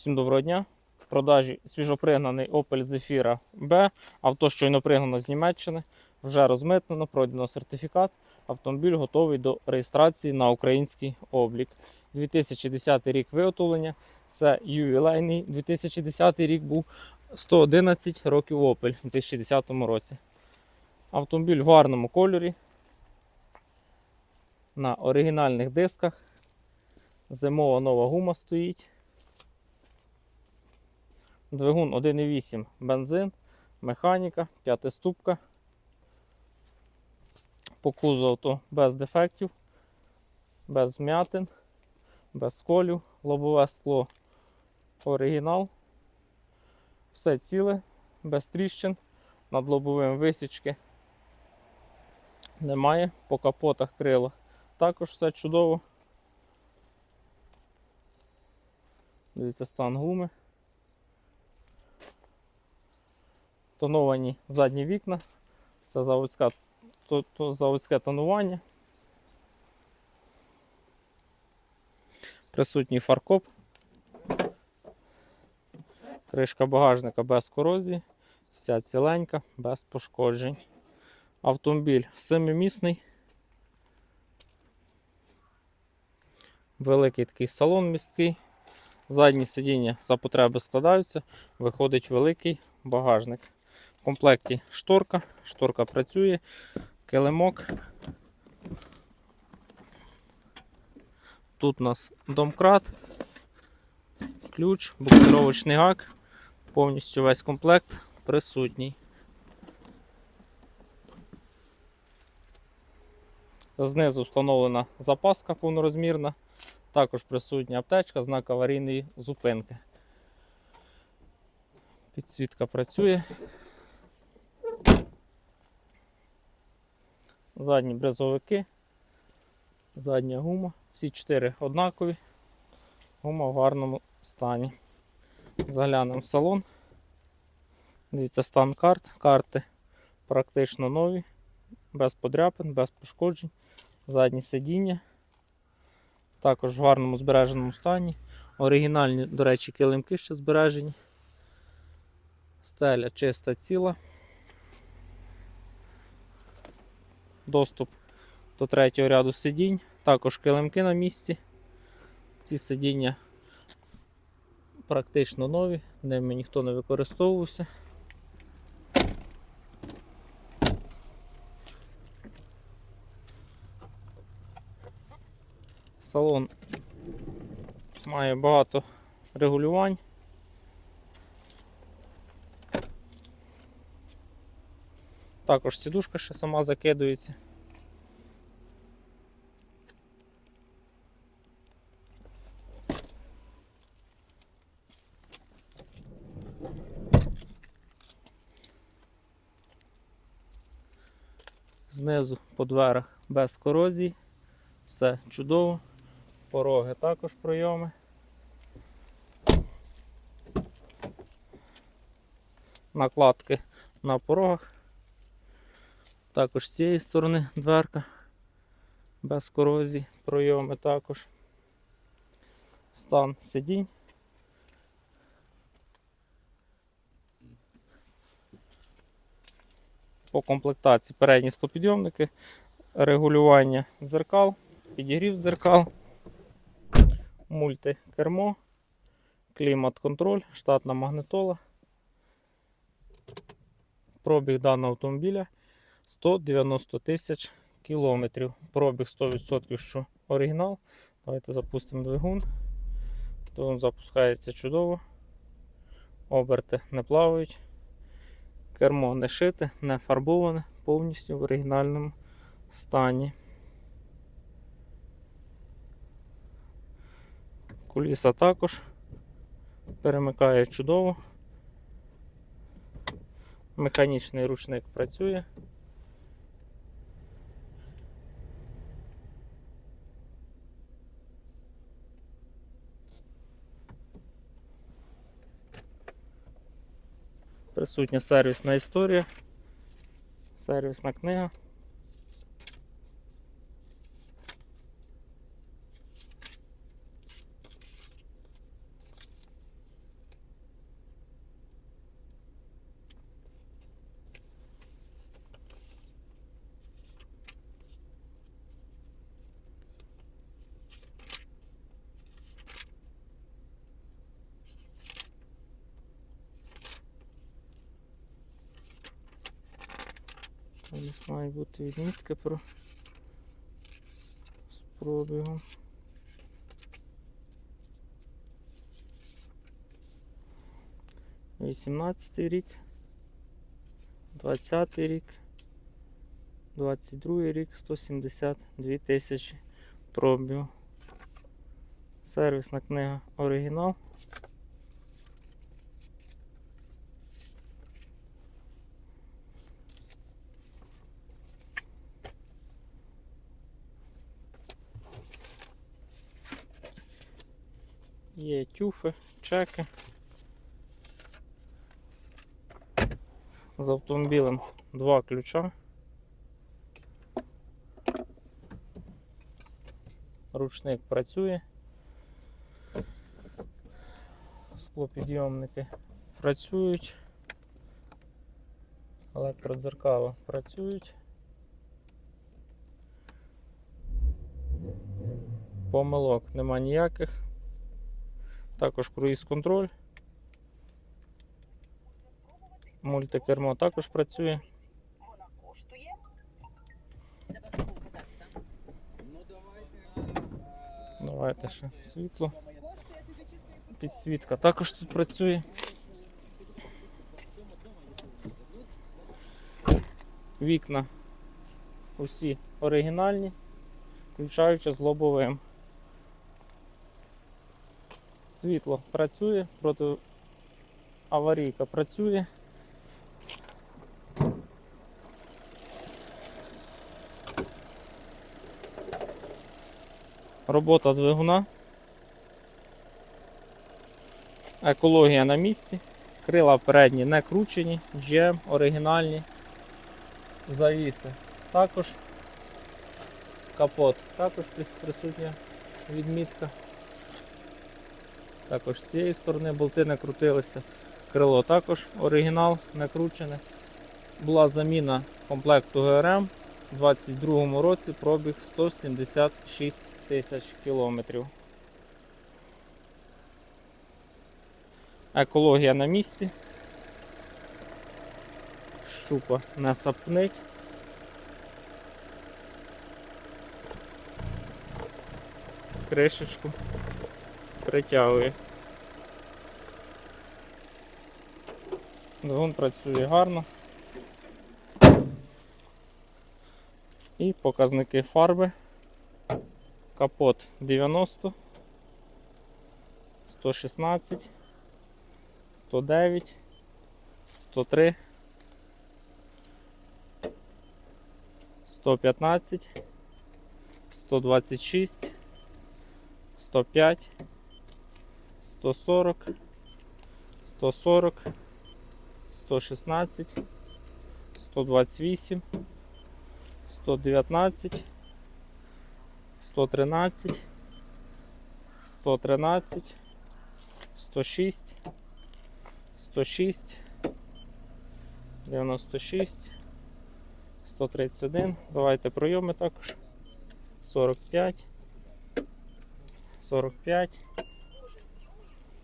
Всім доброго дня. В продажі свіжопригнаний Opel Zafira B. Авто щойно пригнано з Німеччини. Вже розмитнено, пройдено сертифікат. Автомобіль готовий до реєстрації на український облік. 2010 рік виготовлення. Це ювілейний 2010 рік був 111 років Opel у 2010 році. Автомобіль в гарному кольорі. На оригінальних дисках. Зимова нова гума стоїть. Двигун 1,8 бензин, механіка, п'ятиступка. По кузову то без дефектів, без вмятин, без сколів, лобове скло оригінал. Все ціле, без тріщин, над лобовим висічки немає. По капотах крилах також все чудово. Дивіться стан гуми. Тоновані задні вікна. Це заводська, то, то заводське тонування. Присутній фаркоп. Кришка багажника без корозії. Вся ціленька, без пошкоджень. Автомобіль семимісний. Великий такий салон місткий. Задні сидіння за потреби складаються, виходить великий багажник. В комплекті шторка, шторка працює, килимок. Тут у нас домкрат, ключ, буксировочний гак, повністю весь комплект присутній. Знизу встановлена запаска повнорозмірна. Також присутня аптечка, знак аварійної зупинки. Підсвітка працює. Задні брезовики, задня гума. Всі чотири однакові. Гума в гарному стані. Заглянемо в салон. Дивіться стан карт. Карти практично нові, без подряпин, без пошкоджень. Задні сидіння. Також в гарному збереженому стані. Оригінальні, до речі, килимки ще збережені. Стеля чиста ціла. Доступ до третього ряду сидінь. Також килимки на місці. Ці сидіння практично нові, ними ніхто не використовувався. Салон має багато регулювань. Також сідушка ще сама закидується. Знизу по дверах без корозії. Все чудово. Пороги також пройоми. Накладки на порогах. Також з цієї сторони дверка. Без корозії, пройоми також. Стан сидінь. По комплектації передні склопідйомники, регулювання дзеркал, підігрів дзеркал, мультикермо, клімат-контроль, штатна магнитола. Пробіг даного автомобіля 190 тисяч кілометрів. Пробіг 100%, що оригінал. Давайте запустимо двигун. Двигун запускається чудово. Оберти не плавають. Кермо не шите, не фарбоване, повністю в оригінальному стані. Куліса також перемикає чудово. Механічний ручник працює. Присутня сервісна історія, сервісна книга. Має бути відмітка про з пробігом. Вісімнадцятий рік, двадцятий рік, двадцять другий рік, 172 тисячі пробігу. Сервісна книга оригінал. Є тюфи, чеки. З автомобілем два ключа. Ручник працює. Склопідйомники працюють. Електродзеркала працюють. Помилок нема ніяких. Також круїз контроль. Мультикермо також працює. Вона коштує? Давайте ще світло. Підсвітка також тут працює. Вікна усі оригінальні, включаючи з лобовим. Світло працює, проти аварійка працює. Робота двигуна. Екологія на місці. Крила передні не кручені, GM оригінальні. Завіси також. Капот також присутня відмітка. Також з цієї сторони болти не крутилися. Крило також оригінал не кручене. Була заміна комплекту ГРМ у 2022 році пробіг 176 тисяч кілометрів. Екологія на місці. Шупа не сапнить. Кришечку притягує. Двигун працює гарно. І показники фарби. Капот 90, 116. 109, 103, 115, 126, 105, 140, 140, 116, 128, 119, 113, 113, 106, 106, 96, 131. Давайте пройоми також. 45, 45,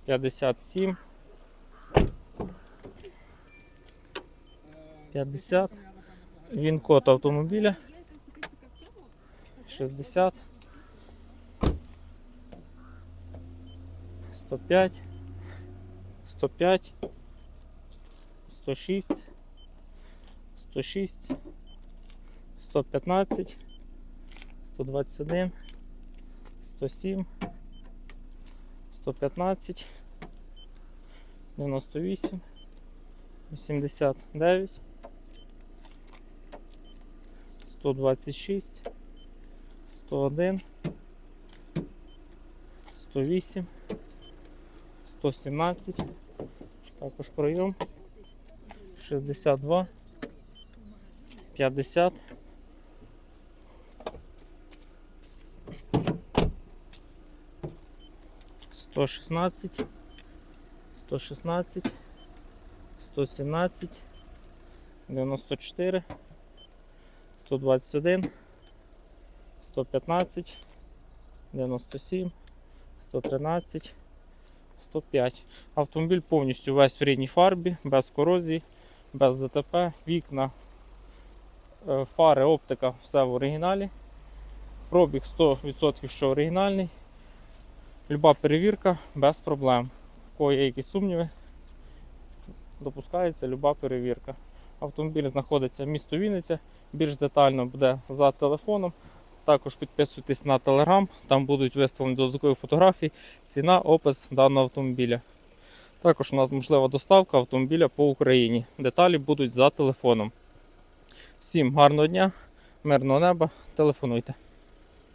57, 50. Він код автомобіля. 60. 105. 105, 106, 106, 115, 121, 107, 115, 98, 89, 126, 101, 108, 117, також пройом 62, 50, 116, 116, 117, 94, 121, 115, 97, 113, 105. Автомобіль повністю весь в рідній фарбі, без корозії, без ДТП, вікна Е, Фари, оптика, все в оригіналі. Пробіг 100% що оригінальний. Люба перевірка без проблем. Кого є якісь сумніви, допускається люба перевірка. Автомобіль знаходиться в місто Вінниця. Більш детально буде за телефоном. Також підписуйтесь на телеграм, там будуть виставлені додаткові фотографії, ціна, опис даного автомобіля. Також у нас можлива доставка автомобіля по Україні. Деталі будуть за телефоном. Всім гарного дня, мирного неба, телефонуйте.